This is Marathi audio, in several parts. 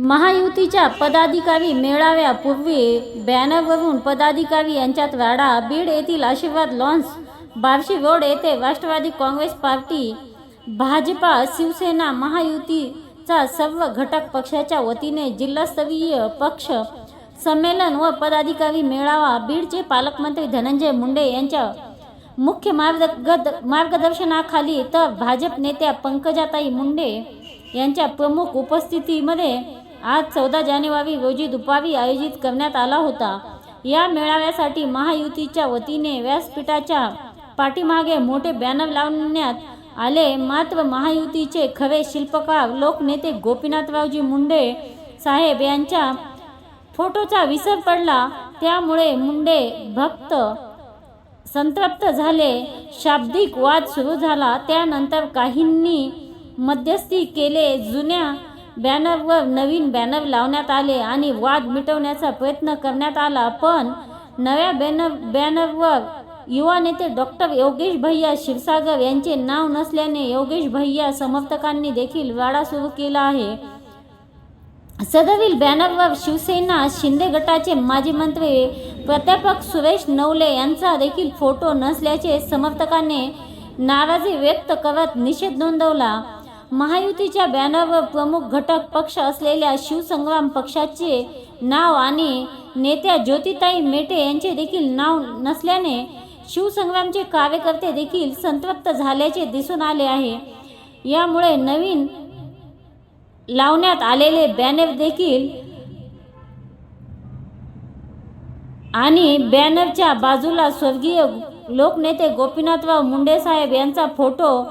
महायुतीच्या पदाधिकारी मेळाव्यापूर्वी बॅनरवरून पदाधिकारी यांच्यात वाडा बीड येथील आशीर्वाद लॉन्स बार्शी रोड येथे राष्ट्रवादी काँग्रेस पार्टी भाजपा शिवसेना महायुतीचा सर्व घटक पक्षाच्या वतीने जिल्हास्तरीय पक्ष संमेलन व पदाधिकारी मेळावा बीडचे पालकमंत्री धनंजय मुंडे यांच्या मुख्य मार्गद मार्गदर्शनाखाली तर भाजप नेत्या पंकजाताई मुंडे यांच्या प्रमुख उपस्थितीमध्ये आज चौदा जानेवारी रोजी दुपारी आयोजित करण्यात आला होता. या मेळाव्यासाठी महायुतीच्या वतीने व्यासपीठाच्या पाठीमागे मोठे बॅनर लावण्यात आले. मात्र महायुतीचे खरे शिल्पकार लोकनेते गोपीनाथरावजी मुंडे साहेब यांच्या फोटोचा विसर पडला. त्यामुळे मुंडे भक्त संतप्त झाले. शाब्दिक वाद सुरू झाला. त्यानंतर काहींनी मध्यस्थी केले. जुन्या बॅनरवर नवीन बॅनर लावण्यात आले आणि वाद मिटवण्याचा प्रयत्न करण्यात आला. पण नव्या बॅनर बॅनरवर युवा नेते डॉक्टर योगेश भैया क्षीरसागर यांचे नाव नसल्याने योगेश भैया समर्थकांनी देखील वाडा सुरू केला आहे. सदरील बॅनरवर शिवसेना शिंदे गटाचे माजी मंत्री प्राध्यापक सुरेश नवले यांचा देखील फोटो नसल्याचे समर्थकांनी नाराजी व्यक्त करत निषेध नोंदवला. महायुतीच्या बॅनरवर प्रमुख घटक पक्ष असलेल्या शिवसंग्राम पक्षाचे नाव आणि नेत्या ज्योतिताई मेटे यांचे देखील नाव नसल्याने शिवसंग्रामचे कार्यकर्ते देखील संतप्त झाल्याचे दिसून आले आहे. यामुळे नवीन लावण्यात आलेले बॅनर देखील आणि बॅनरच्या बाजूला स्वर्गीय लोकनेते गोपीनाथराव मुंडेसाहेब यांचा फोटो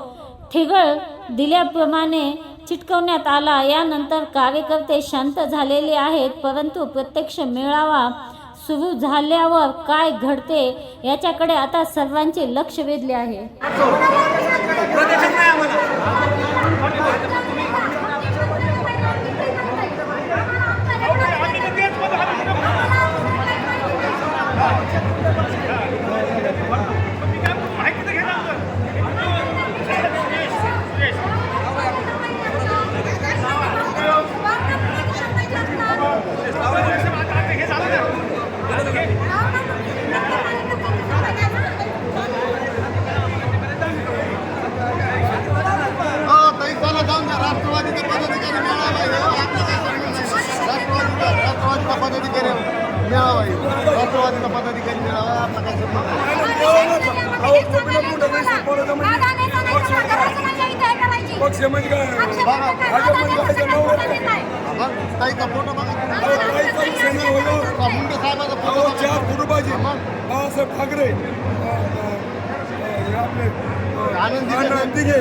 ठिगळ दिल्याप्रमाणे चिटकवण्यात आला. यानंतर कार्यकर्ते शांत झालेले आहेत परंतु प्रत्यक्ष मेळावा सुरू झाल्यावर काय घडते याच्याकडे आता सर्वांचे लक्ष वेधले आहे. का मुंडे साहेबाचा फोटो अहो, बघा. चार फोटो पाहिजे बाळासाहेब ठाकरे अ, अ, हे आपले अ, आनंद दिघे.